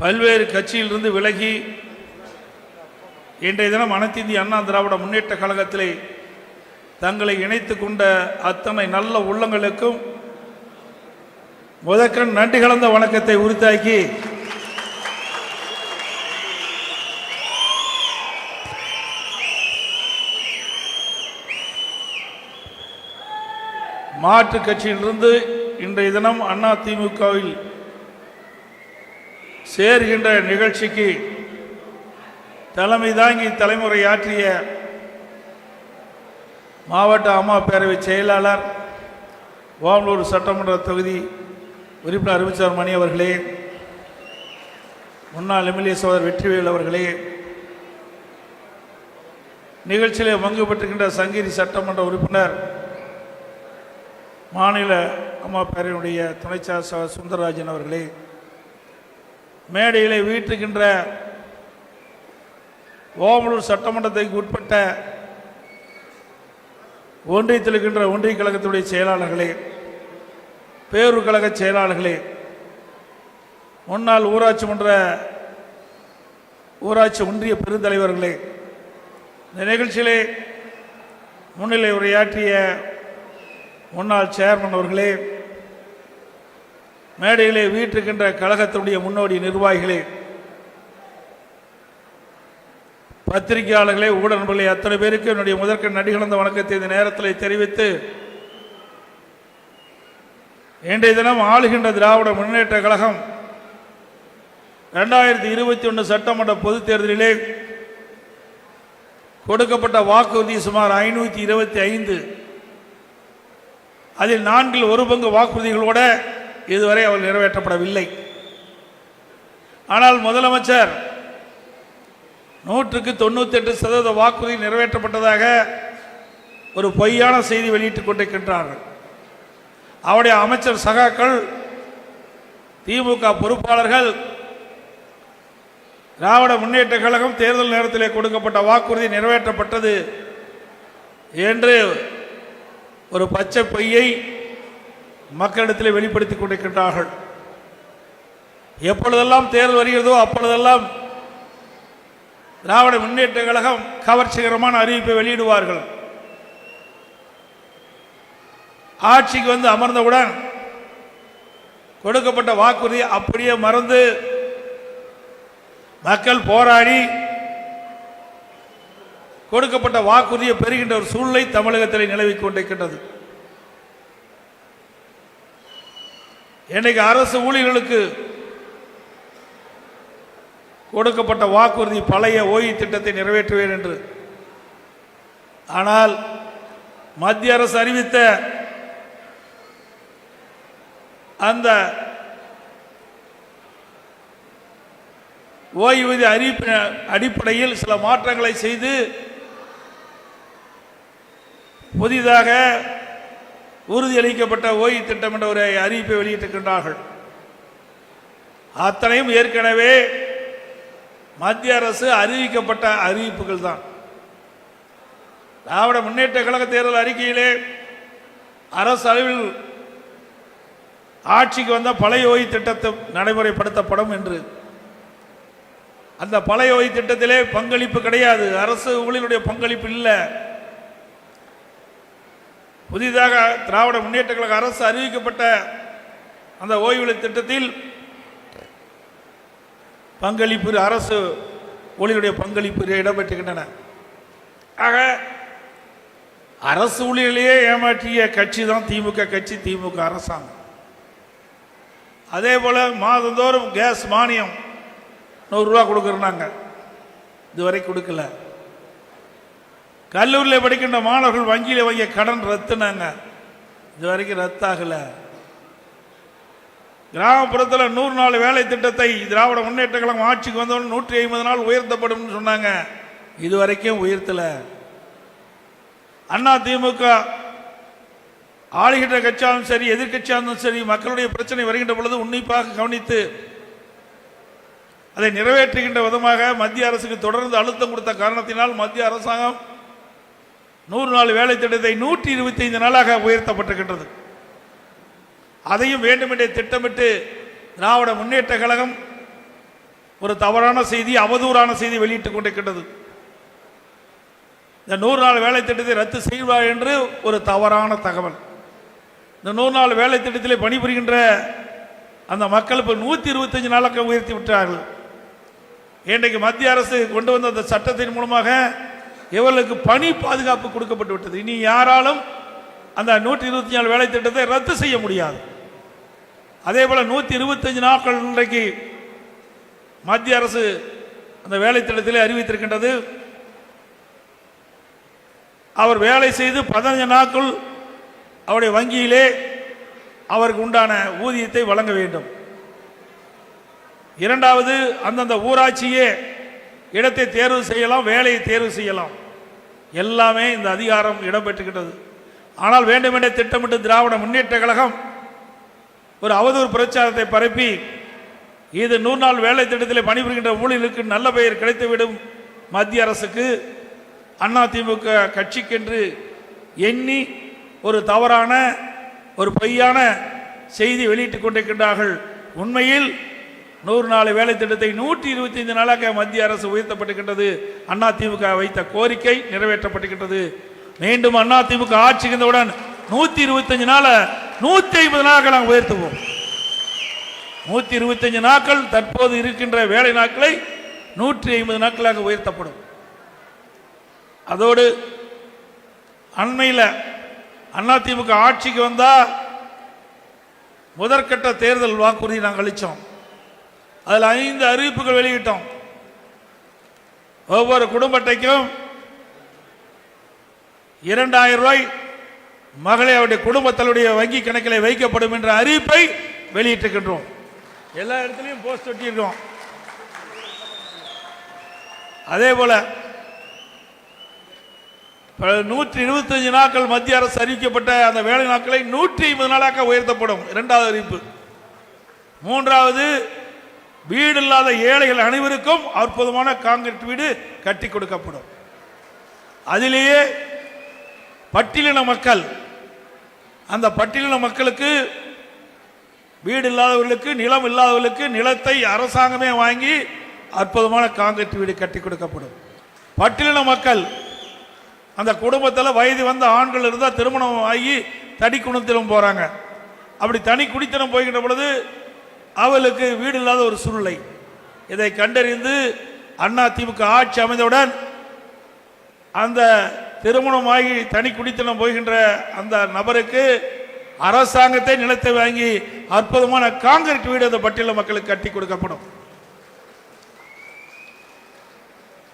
பல்வேறு கட்சியிலிருந்து விலகி இன்றைய தினம் அனைத்திந்திய அண்ணா திராவிட முன்னேற்ற கழகத்திலே தங்களை இணைத்து கொண்ட அத்தனை நல்ல உள்ளங்களுக்கும் முதற்கண் நன்றி கலந்த வணக்கத்தை உரித்தாக்கி மாற்றுக் கட்சியிலிருந்து இன்றைய தினம் அண்ணா திமுகவில் சேர்கின்ற நிகழ்ச்சிக்கு தலைமை தாங்கி தலைமுறையாற்றிய மாவட்ட அம்மா பேரவை செயலாளர் ஓமலூர் சட்டமன்ற தொகுதி உறுப்பினர் அறிவிச்சார் மணி அவர்களே முன்னாள் எம்எல்ஏ சோதர் வெற்றிவேல் அவர்களே நிகழ்ச்சியிலே பங்கு பெற்றுகின்ற சங்கிரி சட்டமன்ற உறுப்பினர் மாநில அம்மா பேரவையினுடைய துணைச்சார் சுந்தரராஜன் அவர்களே மேடையிலே வீட்டுகின்ற ஓமலூர் சட்டமன்றத்துக்கு உட்பட்ட ஒன்றியத்தில் இருக்கின்ற ஒன்றிய கழகத்துடைய செயலாளர்களே பேரூர் கழக செயலாளர்களே முன்னாள் ஊராட்சி மன்ற ஊராட்சி ஒன்றிய பெருந்தலைவர்களே இந்த நிகழ்ச்சியிலே முன்னிலை உரையாற்றிய முன்னாள் சேர்மன் அவர்களே மேடையிலே வீட்டிருக்கின்ற கழகத்துடைய முன்னோடி நிர்வாகிகளே பத்திரிகையாளர்களே ஊடக நண்பர்களே அத்தனை பேருக்கு என்னுடைய முதற்க நடிகலந்த வணக்கத்தை இந்த நேரத்தில் தெரிவித்து இன்றைய தினம் ஆளுகின்ற திராவிட முன்னேற்ற கழகம் ரெண்டாயிரத்தி இருபத்தி ஒன்று சட்டமன்ற பொதுத் தேர்தலிலே கொடுக்கப்பட்ட வாக்குறுதி சுமார் ஐநூற்றி இருபத்தி ஐந்து. அதில் நான்கில் ஒரு பங்கு வாக்குறுதிகளோட இதுவரை அவள் நிறைவேற்றப்படவில்லை. ஆனால் முதலமைச்சர் நூற்றுக்கு தொண்ணூத்தெட்டு சதவீத வாக்குறுதி நிறைவேற்றப்பட்டதாக ஒரு பொய்யான செய்தி வெளியிட்டுக் கொண்டிருக்கின்றார்கள். அவருடைய அமைச்சர் சகாக்கள் திமுக பொறுப்பாளர்கள் திராவிட முன்னேற்ற கழகம் தேர்தல் நேரத்திலே கொடுக்கப்பட்ட வாக்குறுதி நிறைவேற்றப்பட்டது என்று ஒரு பச்சை பொய்யை மக்களிடத்தில் வெளிப்படுத்திக் கொண்டிருக்கின்றார்கள். எப்பொழுதெல்லாம் தேர்தல் வருகிறதோ அப்பொழுதெல்லாம் திராவிட முன்னேற்ற கழகம் கவர்ச்சிகரமான அறிவிப்பை வெளியிடுவார்கள். ஆட்சிக்கு வந்து அமர்ந்தவுடன் கொடுக்கப்பட்ட வாக்குறுதியை அப்படியே மறந்து மக்கள் போராடி கொடுக்கப்பட்ட வாக்குறுதியை பெறுகின்ற ஒரு சூழ்நிலை தமிழகத்தில் நிலவிக் கொண்டிருக்கின்றது. இன்னைக்கு அரசு ஊழியர்களுக்கு கொடுக்கப்பட்ட வாக்குறுதி பழைய ஓய்வு திட்டத்தை நிறைவேற்றுவேன் என்று. ஆனால் மத்திய அரசு அறிவித்த அந்த ஓய்வூதிய அறிவிப்பின் அடிப்படையில் சில மாற்றங்களை செய்து புதிதாக உறுதியளிக்கப்பட்ட ஓய்வு திட்டம் என்ற ஒரு அறிவிப்பை வெளியிட்டிருக்கின்றார்கள். அத்தனையும் ஏற்கனவே மத்திய அரசு அறிவிக்கப்பட்ட அறிவிப்புகள் தான். திராவிட முன்னேற்ற கழக தேர்தல் அறிக்கையிலே அரசு அளவில் ஆட்சிக்கு வந்த பழைய ஓய்வு திட்டத்தை நடைமுறைப்படுத்தப்படும் என்று. அந்த பழைய ஓய்வு திட்டத்திலே பங்களிப்பு கிடையாது. அரசு ஊழியருடைய பங்களிப்பு இல்லை. புதிதாக திராவிட முன்னேற்ற கழக அரசு அறிவிக்கப்பட்ட அந்த ஓய்வூதிய திட்டத்தில் பங்களிப்பு அரசு ஊழியருடைய பங்களிப்பு இடம்பெற்றுகின்றன ஆக அரசு ஊழியர்களையே ஏமாற்றிய கட்சி தான் திமுக கட்சி திமுக அரசாங்கம். அதே போல மாதந்தோறும் கேஸ் மானியம் நூறுரூவா கொடுக்குறாங்க. இதுவரை கொடுக்கல. கல்லூரியில் படிக்கின்ற மாணவர்கள் வங்கியில் வாங்கிய கடன் ரத்துனாங்க. இது வரைக்கும் ரத்தாகலை. கிராமப்புறத்தில் நூறு நாள் வேலை திட்டத்தை திராவிட முன்னேற்ற கழகம் ஆட்சிக்கு வந்தவன் நூற்றி ஐம்பது நாள் உயர்த்தப்படும் சொன்னாங்க. இது வரைக்கும் உயர்த்தல. அண்ணா திமுக ஆளுகின்ற கட்சியாலும் சரி எதிர்கட்சியாலும் சரி மக்களுடைய பிரச்சனை வருகின்ற பொழுது உன்னிப்பாக கவனித்து அதை நிறைவேற்றுகின்ற விதமாக மத்திய அரசுக்கு தொடர்ந்து அழுத்தம் கொடுத்த காரணத்தினால் மத்திய அரசாங்கம் நூறு நாள் வேலை திட்டத்தை நூற்றி இருபத்தி ஐந்து நாளாக உயர்த்தப்பட்டிருக்கின்றது. அதையும் வேண்டுமென்றே திட்டமிட்டு திராவிட முன்னேற்ற கழகம் ஒரு தவறான செய்தி அவதூறான செய்தி வெளியிட்டுக் கொண்டிருக்கின்றது. இந்த நூறு நாள் வேலை திட்டத்தை ரத்து செய்வார் என்று ஒரு தவறான தகவல். இந்த நூறு நாள் வேலை திட்டத்தில் பணிபுரிகின்ற அந்த மக்கள் இப்போ நூற்றி இருபத்தஞ்சு நாளாக உயர்த்தி விட்டார்கள். இன்றைக்கு மத்திய அரசு கொண்டு வந்த அந்த சட்டத்தின் மூலமாக இவர்களுக்கு பணி பாதுகாப்பு கொடுக்கப்பட்டு விட்டது. இனி யாராலும் அந்த நூற்றி இருபத்தி நாலு வேலை திட்டத்தை ரத்து செய்ய முடியாது. அதே போல நூற்றி இருபத்தஞ்சு நாட்கள் இன்றைக்கு மத்திய அரசு அந்த வேலை திட்டத்திலே அறிவித்திருக்கின்றது. அவர் வேலை செய்து பதினஞ்சு நாட்கள் அவருடைய வங்கியிலே அவருக்கு உண்டான ஊதியத்தை வழங்க வேண்டும். இரண்டாவது அந்தந்த ஊராட்சியே இடத்தை தேர்வு செய்யலாம் வேலையை தேர்வு செய்யலாம். எல்லாமே இந்த அதிகாரம் இடம்பெற்றுகின்றது. ஆனால் வேண்டுமென்றே திட்டமிட்டு திராவிட முன்னேற்ற கழகம் ஒரு அவதூறு பிரச்சாரத்தை பரப்பி இது நூறு நாள் வேலை திட்டத்தில் பணிபுரிகின்ற ஊழியர்களுக்கு நல்ல பெயர் கிடைத்துவிடும். மத்திய அரசுக்கு அதிமுக கட்சிக்கென்று எண்ணி ஒரு தவறான ஒரு பொய்யான செய்தி வெளியிட்டு கொண்டிருக்கின்றார்கள். உண்மையில் நூறு நாள் வேலை திட்டத்தை நூற்றி இருபத்தி ஐந்து நாளாக மத்திய அரசு உயர்த்தப்பட்டிருக்கின்றது. அதிமுக வைத்த கோரிக்கை நிறைவேற்றப்பட்டிருக்கின்றது. மீண்டும் அதிமுக ஆட்சி இருந்தவுடன் நூற்றி இருபத்தஞ்சு நாள நூற்றி ஐம்பது நாட்கள் நாங்கள் உயர்த்துவோம். நூற்றி இருபத்தஞ்சு நாட்கள் தற்போது இருக்கின்ற வேலை நாட்களை நூற்றி ஐம்பது நாட்களாக உயர்த்தப்படும். அதோடு அண்மையில் அதிமுக ஆட்சிக்கு வந்தா முதற்கட்ட தேர்தல் வாக்குறுதி நாங்கள் அளித்தோம் அதில் ஐந்து அறிவிப்புகள் வெளியிட்டோம். ஒவ்வொரு குடும்ப அட்டைக்கும் இரண்டாயிரம் ரூபாய் மகளை அவருடைய குடும்பத்தினுடைய வங்கி கணக்கில் வைக்கப்படும் என்ற அறிவிப்பை வெளியிட்டிருக்கின்றோம். எல்லா இடத்துலையும் போஸ்ட் ஒட்டியிருக்கோம் அதே போல நூற்றி இருபத்தஞ்சு நாட்கள் மத்திய அரசு அறிவிக்கப்பட்ட அந்த வேலை நாட்களை நூற்றி ஐம்பது நாளாக உயர்த்தப்படும். இரண்டாவது அறிவிப்பு. மூன்றாவது வீடு இல்லாத ஏழைகள் அனைவருக்கும் அற்புதமான காங்கிரீட் வீடு கட்டி கொடுக்கப்படும். அதிலேயே பட்டியலின மக்கள் அந்த பட்டியலின மக்களுக்கு வீடு இல்லாதவர்களுக்கு நிலம் இல்லாதவர்களுக்கு நிலத்தை அரசாங்கமே வாங்கி அற்புதமான காங்கிரீட் வீடு கட்டி கொடுக்கப்படும். பட்டியலின மக்கள் அந்த குடும்பத்தில் வயது வந்த ஆண்கள் இருந்தால் திருமணம் ஆகி தனி குணத்திலும் போகிறாங்க அப்படி தனி குடித்தனம் போய்கின்ற பொழுது அவளுக்கு வீடு இல்லாத ஒரு சூழ்நிலை. இதை கண்டறிந்து அண்ணா திமுக ஆட்சி அமைந்தவுடன் அந்த திருமணமாகி தனி குடித்தனம் போகின்ற அந்த நபருக்கு அரசாங்கத்தை நிலத்தை வாங்கி அற்புதமான காங்கிரீட் வீடு அந்த பட்டியல மக்களுக்கு கட்டி கொடுக்கப்படும்.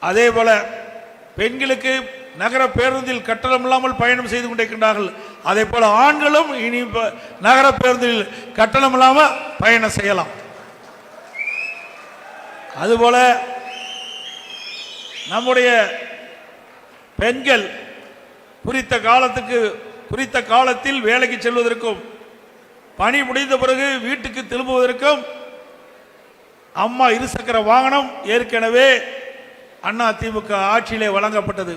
அதே போல பெண்களுக்கு நகர பேருந்தில் கட்டணம் இல்லாமல் பயணம் செய்து கொண்டிருக்கின்றார்கள். அதே போல ஆண்களும் இனி நகர பேருந்தில் கட்டணம் இல்லாமல் பயணம் செய்யலாம். அதுபோல நம்முடைய பெண்கள் குறித்த காலத்துக்கு குறித்த காலத்தில் வேலைக்கு செல்வதற்கும் பணி முடிந்த பிறகு வீட்டுக்கு திரும்புவதற்கும் அம்மா இருசக்கர வாகனம் ஏற்கனவே அண்ணா திமுக ஆட்சியிலே வழங்கப்பட்டது.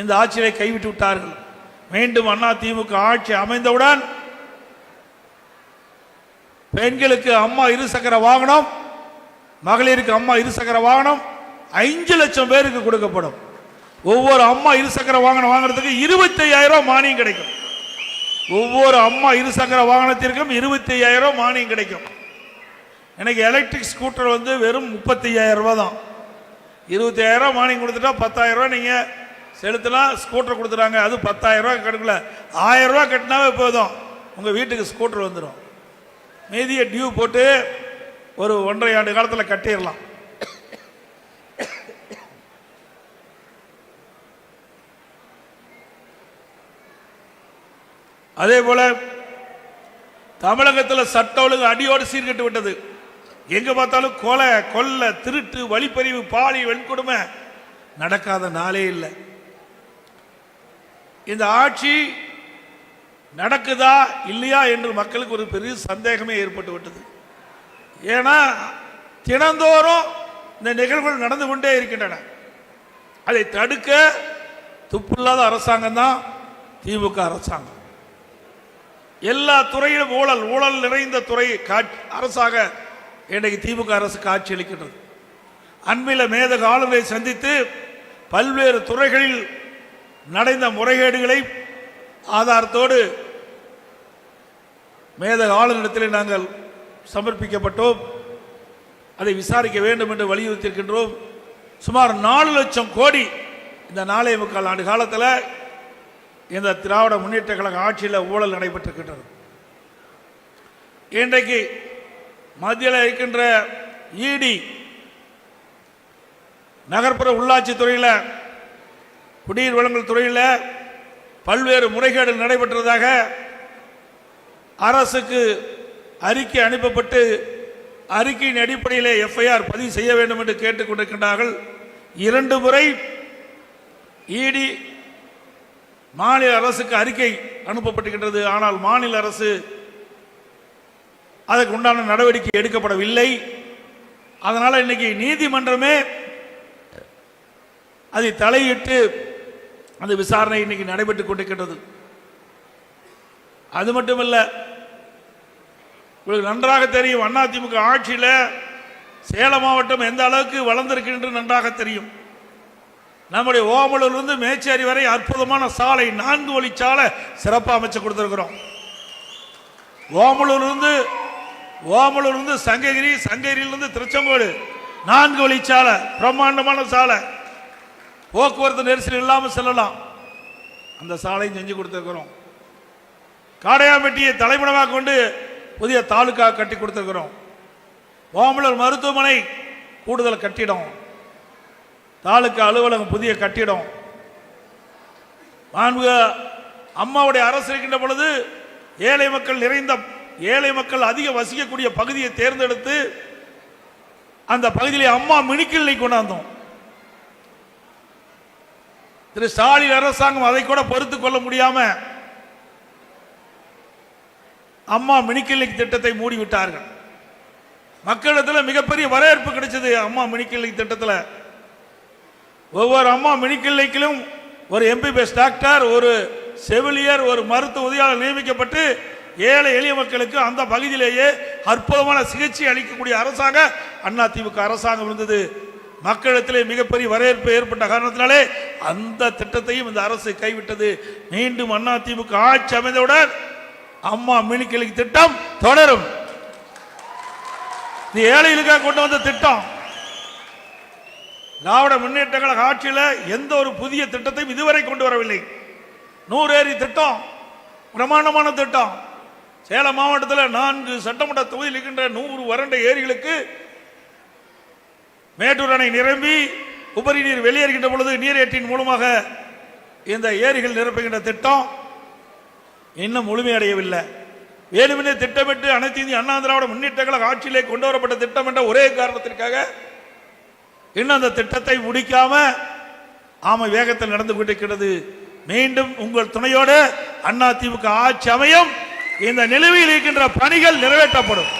இந்த ஆட்சியிலே கைவிட்டு விட்டார்கள். மீண்டும் அண்ணா திமுக ஆட்சி அமைந்தவுடன் பெண்களுக்கு அம்மா இருசக்கர வாகனம் மகளிருக்கு அம்மா இருசக்கர வாகனம் அஞ்சு லட்சம் பேருக்கு கொடுக்கப்படும். ஒவ்வொரு அம்மா இருசக்கர வாகனம் வாங்குறதுக்கு இருபத்தி ஐயாயிரம் மானியம் கிடைக்கும். ஒவ்வொரு அம்மா இருசக்கர வாகனத்திற்கும் இருபத்தி ஐயாயிரம் மானியம் கிடைக்கும். எனக்கு எலக்ட்ரிக் ஸ்கூட்டர் வந்து வெறும் முப்பத்தி ஐயாயிரம் ரூபாய் தான். இருபத்தி ஆயிரம் மானியம் கொடுத்துட்டா பத்தாயிரம் ரூபாய் நீங்கள் செலுத்தினா ஸ்கூட்டர் கொடுத்துறாங்க. அது பத்தாயிரம் ரூபாய் கணக்கில். ஆயிரம் கட்டினாவே போதும். உங்கள் வீட்டுக்கு ஸ்கூட்டர் வந்துடும் மீதியை டியூ போட்டு ஒரு ஒன்றரை ஆண்டு காலத்தில் கட்டிடலாம். அதே போல தமிழகத்தில் சட்ட ஒழுங்கு அடியோடு சீர்கெட்டு விட்டது. எங்க பார்த்தாலும் கொலை கொல்ல திருட்டு வழிப்பறிவு பாலி வெண்கொடுமை நடக்காத நாளே இல்லை. இந்த ஆட்சி நடக்குதா இல்லையா என்று மக்களுக்கு ஒரு பெரிய சந்தேகமே ஏற்பட்டு விட்டது. ஏன்னா தினந்தோறும் இந்த நிகழ்வுகள் நடந்து கொண்டே இருக்கின்றன. அதை தடுக்க துப்பில்லாத அரசாங்கம் தான் திமுக அரசாங்கம். எல்லா துறையிலும் ஊழல் ஊழல் நிறைந்த துறை காட்சி அரசாக இன்றைக்கு திமுக அரசு காட்சி அளிக்கின்றது. அன்பில மேதக ஆளுநரை சந்தித்து பல்வேறு துறைகளில் நடந்த முறைகேடுகளை ஆதாரத்தோடு மேதக ஆளுநரிடத்தில் நாங்கள் சமர்ப்பிக்கப்பட்டோம். அதை விசாரிக்க வேண்டும் என்று வலியுறுத்தியிருக்கின்றோம். சுமார் நாலு லட்சம் கோடி இந்த நாலே முக்கால் ஆண்டு காலத்தில் இந்த திராவிட முன்னேற்ற கழக ஆட்சியில் ஊழல் நடைபெற்றிருக்கின்றது. இன்றைக்கு மத்தியில் இருக்கின்ற இடி நகர்ப்புற உள்ளாட்சி துறையில் குடிநீர் வழங்கல் துறையில் பல்வேறு முறைகேடு நடைபெற்றதாக அரசுக்கு அறிக்கை அனுப்பப்பட்டு அறிக்கையின் அடிப்படையில் எஃப்ஐஆர் பதிவு செய்ய வேண்டும் என்று கேட்டுக்கொண்டிருக்கின்றார்கள் இரண்டு முறை இடி மாநில அரசுக்கு அறிக்கை அனுப்பப்பட்டிருக்கின்றது. ஆனால் மாநில அரசு அதற்கு உண்டான நடவடிக்கை எடுக்கப்படவில்லை. அதனால் இன்னைக்கு நீதிமன்றமே அதை தலையிட்டு அந்த விசாரணை இன்னைக்கு நடைபெற்றுக் கொண்டிருக்கின்றது. அது மட்டுமல்ல உங்களுக்கு நன்றாக தெரியும் அதிமுக ஆட்சியில் சேலம் மாவட்டம் எந்த அளவுக்கு வளர்ந்திருக்கின்றது நன்றாக தெரியும். நம்முடைய ஓமலூர்லேருந்து மேச்சேரி வரை அற்புதமான சாலை நான்கு வழி சாலை சிறப்பாக அமைச்சு கொடுத்துருக்குறோம். ஓமலூர்லேருந்து ஓமலூர்லேருந்து சங்ககிரி சங்ககிரியிலிருந்து திருச்செங்கோடு நான்கு வழி சாலை பிரம்மாண்டமான சாலை. போக்குவரத்து நெரிசல் இல்லாமல் செல்லலாம். அந்த சாலையும் செஞ்சு கொடுத்துருக்கிறோம். காடையாம்பட்டியை தலைமணமாக கொண்டு புதிய தாலுக்கா கட்டி கொடுத்துருக்கிறோம். ஓமலூர் மருத்துவமனை கூடுதல் கட்டிடம். தாலுக்கா அலுவலகம் புதிய கட்டிடம். மாண்பு அம்மாவுடைய அரசு இருக்கின்ற பொழுது ஏழை மக்கள் நிறைந்த ஏழை மக்கள் அதிக வசிக்கக்கூடிய பகுதியை தேர்ந்தெடுத்து அந்த பகுதியிலே அம்மா மினிக்கிள்ளை கொண்டாந்தோம். திரு ஸ்டாலின் அரசாங்கம் அதை கூட பொறுத்து கொள்ள முடியாம அம்மா மினிக்கிளிக் திட்டத்தை மூடிவிட்டார்கள். மக்களிடத்தில் மிகப்பெரிய வரவேற்பு கிடைச்சது அம்மா மினிக்கிளிக் திட்டத்தில். ஒவ்வொரு அம்மா மினிக்கிளிக்கிலும் ஒரு எம்பிபிஎஸ் டாக்டர் ஒரு செவிலியர் ஒரு மருத்துவ உதவியாளர் நியமிக்கப்பட்டு ஏழை எளிய மக்களுக்கு அந்த பகுதியிலேயே அற்புதமான சிகிச்சை அளிக்கக்கூடிய அரசாங்க அண்ணா அரசாங்கம் இருந்தது. மக்களிடத்திலே மிகப்பெரிய வரவேற்பு ஏற்பட்ட காரணத்தினாலே அந்த திட்டத்தையும் இந்த அரசு கைவிட்டது. மீண்டும் அண்ணா திமுக ஆட்சி அமைந்தவுடன் அம்மா மினிக்கிளிக்கு திட்டம் தொடரும். இது ஏழைகளுக்காக கொண்டு வந்த திட்டம். திராவிட முன்னேற்ற கழக ஆட்சியில் எந்த ஒரு புதிய திட்டத்தையும் இதுவரை கொண்டு வரவில்லை. நூறு ஏரி திட்டம் பிரமாண்டமான திட்டம். சேலம் மாவட்டத்தில் நான்கு சட்டமன்ற தொகுதியில் இருக்கின்ற நூறு வறண்ட ஏரிகளுக்கு மேட்டூர் அணை நிரம்பி உபரி நீர் வெளியேறுகின்ற பொழுது நீர் ஏற்றின் மூலமாக இந்த ஏரிகள் நிரப்புகின்ற திட்டம் இன்னும் முழுமையடையவில்லை. வேலுமனே திட்டமிட்டு அனைத்து இந்திய அண்ணா திராவிட முன்னேற்ற கழக ஆட்சியிலே கொண்டு வரப்பட்ட திட்டம் என்ற ஒரே காரணத்திற்காக இன்னும் அந்த திட்டத்தை முடிக்காம ஆமை வேகத்தில் நடந்து கொண்டிருக்கிறது. மீண்டும் உங்கள் துணையோடு அண்ணா திமுக ஆட்சி அமையும். இந்த நிலுவையில் இருக்கின்ற பணிகள் நிறைவேற்றப்படும்.